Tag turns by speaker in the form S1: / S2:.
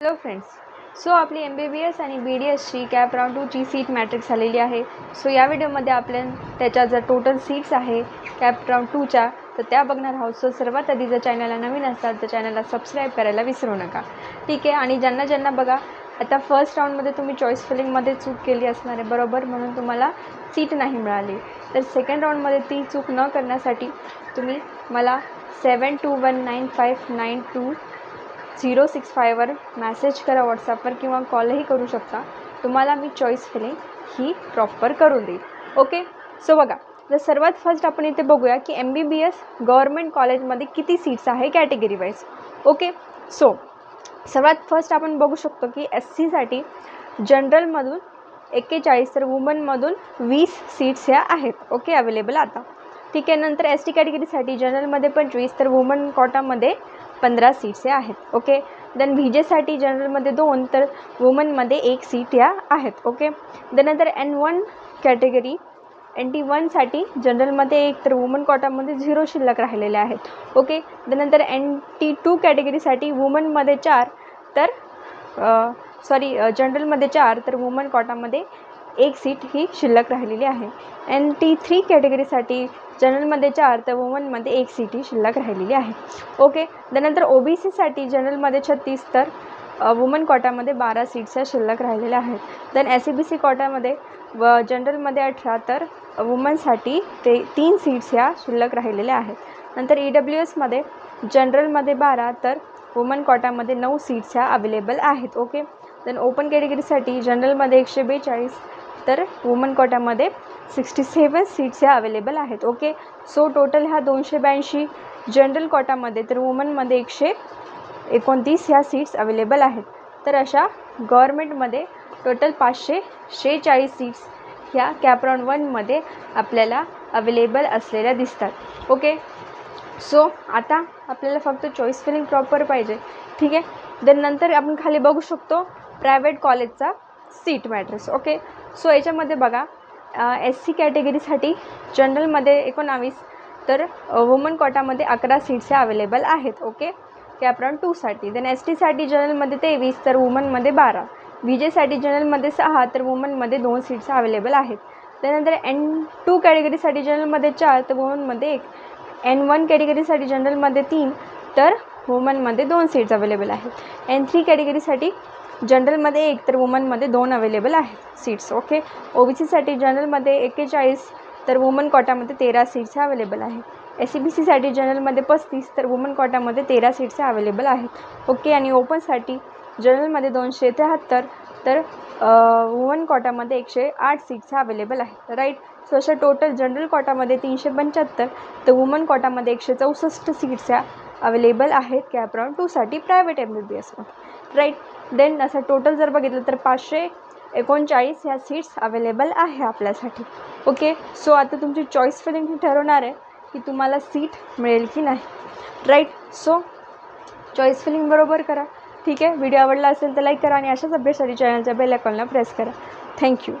S1: Hello friends so आपली M B B S आणि B D एसची कॅप राऊंड टूची सीट मॅट्रिक्स झालेली आहे. सो या व्हिडिओमध्ये आपल्या त्याच्या जर टोटल सीट्स आहे कॅप राऊंड टूच्या तर त्या बघणार आहोत. सो सर्वात आधी जर चॅनलला नवीन असतात तर चॅनलला सबस्क्राईब करायला विसरू नका. ठीक आहे? आणि ज्यांना ज्यांना बघा आता फर्स्ट राऊंडमध्ये तुम्ही चॉईस फिलिंगमध्ये चूक केली असणार आहे बरोबर? म्हणून तुम्हाला सीट नाही मिळाली. तर सेकंड राऊंडमध्ये ती चूक न करण्यासाठी तुम्ही मला seven two one nine five nine two zero six फायवर message करा व्हॉट्सॲपवर किंवा कॉलही करू शकता. तुम्हाला मी चॉईस फिलिंग ही प्रॉपर करून देईल. ओके सो बघा तर सर्वात फर्स्ट आपण इथे बघूया की M B B S government कॉलेजमध्ये किती सीट्स आहे कॅटेगरी वाईज ओके सो सर्वात फर्स्ट आपण बघू शकतो की एस सीसाठी जनरलमधून एक्केचाळीस तर वुमनमधून वीस सीट्स ह्या आहेत. ओके अवेलेबल आता. ठीक आहे नंतर एस टी कॅटेगरीसाठी जनरलमध्ये पंचवीस तर वुमन कॉटामध्ये पंधरा सीट्स या आहेत ओके देन व्ही जेसाठी जनरलमध्ये दोन तर वुमनमध्ये एक सीट या आहेत ओके त्यानंतर N one category N T वनसाठी जनरलमध्ये एक तर वुमन कॉटामध्ये झिरो शिल्लक राहिलेले आहेत ओके त्यानंतर एन टी टू कॅटेगरीसाठी वुमनमध्ये चार तर सॉरी जनरलमध्ये चार तर वुमन कॉटामध्ये एक सीट ही शिल्लक राहिलेली आहे. एन टी थ्री कॅटेगरीसाठी जनरलमध्ये चार तर वुमनमध्ये एक सीट ही शिल्लक राहिलेली आहे. ओके त्यानंतर ओ बी सीसाठी जनरलमध्ये छत्तीस तर वुमन कॉटामध्ये बारा सीट्स ह्या शिल्लक राहिलेल्या आहेत. Then S C B C कॉटामध्ये व जनरलमध्ये अठरा तर वुमनसाठी ते तीन सीट्स ह्या शिल्लक राहिलेल्या आहेत. नंतर ई डब्ल्यू एसमध्ये जनरलमध्ये बारा तर वुमन कॉटामध्ये नऊ सीट्स ह्या अवेलेबल आहेत. ओके देन ओपन कॅटेगरीसाठी जनरलमध्ये एकशे बेचाळीस तर वुमन कॉटामध्ये सिक्स्टी सेवन सीट्स ह्या अवेलेबल आहेत. ओके सो टोटल ह्या दोनशे ब्याऐंशी जनरल कोटामध्ये तर वुमनमध्ये एकशे एकोणतीस ह्या सीट्स अवेलेबल आहेत. तर अशा गव्हर्मेंटमध्ये टोटल पाचशे शेहेचाळीस सीट्स ह्या कॅप्रॉन वनमध्ये आपल्याला अवेलेबल असलेल्या दिसतात. ओके सो आता आपल्याला फक्त चॉईस फिलिंग प्रॉपर पाहिजे. ठीक आहे? देन नंतर आपण खाली बघू शकतो प्रायव्हेट कॉलेजचा सीट मॅट्रेस ओके सो याच्यामध्ये बघा एस सी कॅटेगरीसाठी जनरलमध्ये एकोणावीस तर वुमन कोटामध्ये अकरा सीट्स ह्या अवेलेबल आहेत ओके कॅपराऊंड टूसाठी देन एस टीसाठी जनरलमध्ये तेवीस तर वुमनमध्ये बारा. विजेसाठी जेसाठी जनरलमध्ये सहा तर वुमनमध्ये दोन सीट्स अवेलेबल आहेत. त्यानंतर एन टू कॅटेगरीसाठी जनरलमध्ये चार तर वुमनमध्ये एक. एन वन कॅटेगरीसाठी जनरलमध्ये तीन तर वुमनमध्ये दोन सीट्स अवेलेबल आहेत. एन थ्री कॅटेगरीसाठी जनरलमध्ये एक तर वुमनमध्ये दोन अवेलेबल आहेत सीट्स ओके ओ बी सीसाठी जनरलमध्ये एक्केचाळीस तर वुमन कॉटामध्ये तेरा सीट्स अवेलेबल आहेत. एस सी बी सीसाठी जनरलमध्ये पस्तीस तर वुमन कॉटामध्ये तेरा सीट्स अवेलेबल आहेत. ओके आणि ओपनसाठी जनरलमध्ये दोनशे त्र्याहत्तर तर वुमन कॉटामध्ये एकशे आठ सीट्स अवेलेबल आहेत. राईट सो अशा टोटल जनरल कॉटामध्ये तीनशे पंच्याहत्तर तर वुमन कॉटामध्ये एकशे चौसष्ट सीट्स ह्या अवेलेबल आहेत कॅप राऊंड टूसाठी प्रायव्हेट एम बी बी एसमध्ये राईट देन असं टोटल जर बघितलं तर पाचशे एकोणचाळीस ह्या सीट्स अवेलेबल आहे आपल्यासाठी. ओके सो आता तुमची चॉईस फिलिंग ही ठरवणार आहे की तुम्हाला सीट मिळेल की नाही. राईट सो चॉईस फिलिंग बरोबर करा. ठीक आहे? व्हिडिओ आवडला असेल तर लाईक करा आणि अशाच अभ्यासाठी चॅनलच्या बेल आयकॉनला प्रेस करा. थँक्यू